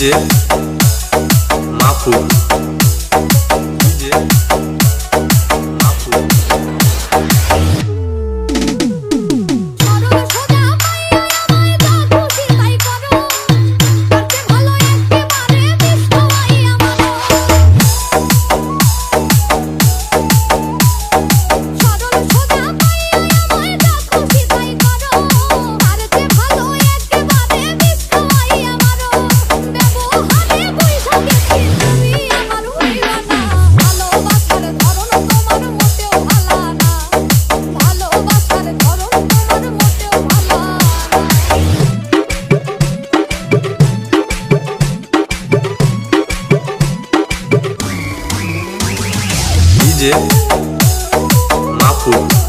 DJ Mahfuz 鞋马桶